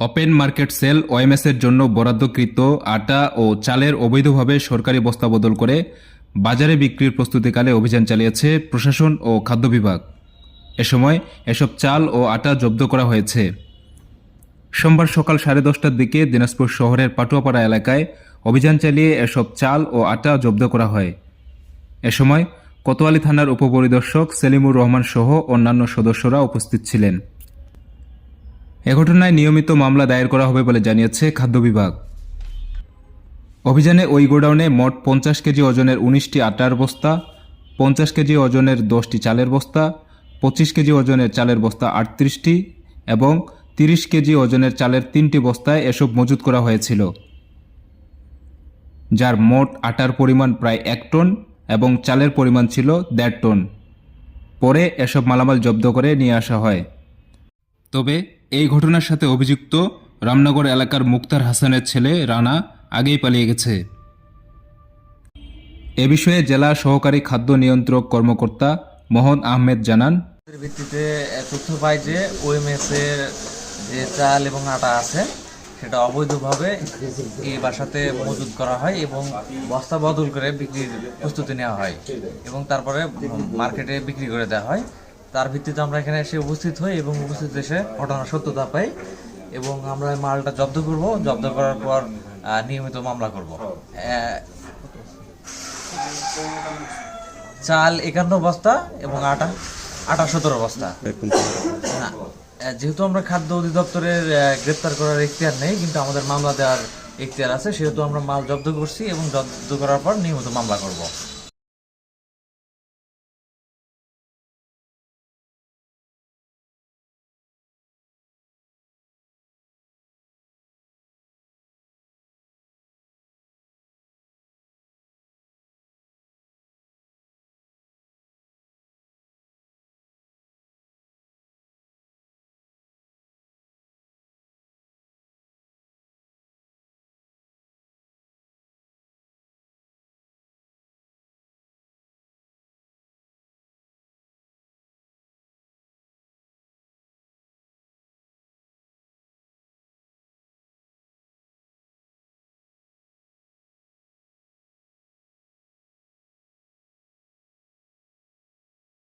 Open market sell ওএমএসের জন্য বরাদ্দকৃত আটা ও চালের অবৈধভাবে সরকারি বস্তা বদল করে বাজারে বিক্রির প্রস্তুতিকালে অভিযান চালিয়েছে প্রশাসন ও খাদ্য বিভাগ। এ সময় এসব চাল ও আটা জব্দ করা হয়েছে। সোমবার সকাল সাড়ে দশটার দিকে দিনাজপুর শহরের পাটুয়াপাড়া এলাকায় অভিযান চালিয়ে এসব চাল ও আটা জব্দ করা হয়। এ সময় কোতোয়ালি থানার উপপরিদর্শক সেলিমুর রহমান সহ অন্যান্য সদস্যরা উপস্থিত ছিলেন। এ ঘটনায় নিয়মিত মামলা দায়ের করা হবে বলে জানিয়েছে খাদ্য বিভাগ। অভিযানে ওই গোডাউনে মোট পঞ্চাশ কেজি ওজনের উনিশটি আটার বস্তা, পঞ্চাশ কেজি ওজনের দশটি চালের বস্তা, পঁচিশ কেজি ওজনের চালের বস্তা আটত্রিশটি এবং তিরিশ কেজি ওজনের চালের তিনটি বস্তায় এসব মজুত করা হয়েছিল। যার মোট আটার পরিমাণ প্রায় এক টন এবং চালের পরিমাণ ছিল দেড় টন। পরে এসব মালামাল জব্দ করে নিয়ে আসা হয়। তবে এই ঘটনার সাথে অভিযুক্ত রামনগর এলাকার মুক্তার হাসানের ছেলে রানা আগেই পালিয়ে গেছে। এ বিষয়ে জেলা সহকারী খাদ্য নিয়ন্ত্রক কর্মকর্তা মোহন আহমেদ জানান ভিত্তিতে তথ্য পাই যে যে চাল এবং আটা আছে, সেটা অবৈধভাবে এই বাসাতে মজুত করা হয় এবং বস্তা বদল করে বিক্রির প্রস্তুতি নেওয়া হয় এবং তারপরে মার্কেটে বিক্রি করে দেওয়া হয়। তার ভিত্তিতে আমরা এখানে এসে উপস্থিত হই এবং উপস্থিত এসে ঘটনার সত্যতা পাই এবং আমরা মালটা জব্দ করব। জব্দ করার পর নিয়মিত মামলা করব। চাল একান্ন বস্তা এবং আটা আটা সতেরো বস্তা। যেহেতু আমরা খাদ্য অধিদপ্তরের গ্রেপ্তার করার এখতিয়ার নেই, কিন্তু আমাদের মামলা দেওয়ার এখতিয়ার আছে, সেহেতু আমরা মাল জব্দ করছি এবং জব্দ করার পর নিয়মিত মামলা করব।